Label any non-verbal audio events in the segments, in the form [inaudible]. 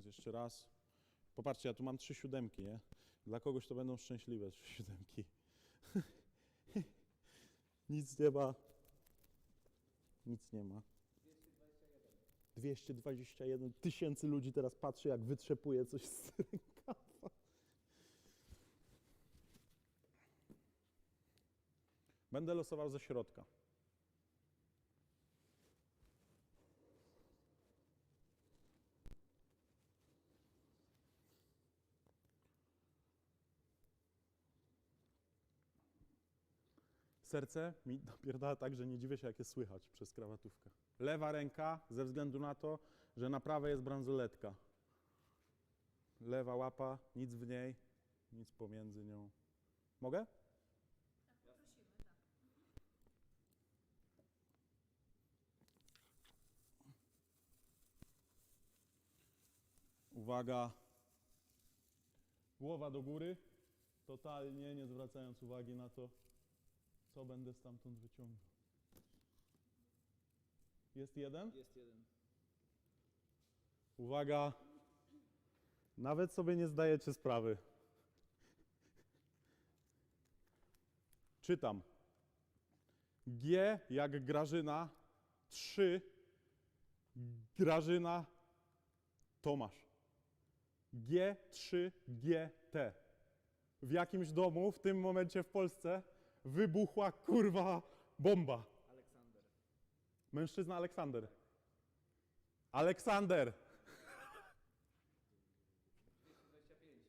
Więc jeszcze raz. Popatrzcie, ja tu mam trzy siódemki, nie? Dla kogoś to będą szczęśliwe trzy [laughs] siódemki. Nic nie ma. Nic nie ma. 221 tysięcy ludzi teraz patrzy, jak wytrzepuje coś z rękawa. Będę losował ze środka. Serce mi napierdala tak, że nie dziwię się, jak je słychać przez krawatówkę. Lewa ręka, ze względu na to, że na prawej jest bransoletka. Lewa łapa, nic w niej, nic pomiędzy nią. Mogę? Uwaga. Głowa do góry, totalnie nie zwracając uwagi na to, co będę stamtąd wyciągał. Jest jeden? Jest jeden. Uwaga. Nawet sobie nie zdajecie sprawy. Czytam. G jak Grażyna, 3 Grażyna Tomasz. G3GT. W jakimś domu w tym momencie w Polsce wybuchła kurwa bomba. Aleksander. Mężczyzna Aleksander. Aleksander. 25.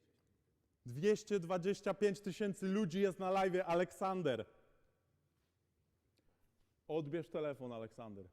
225 tysięcy ludzi jest na live Aleksander. Odbierz telefon, Aleksander.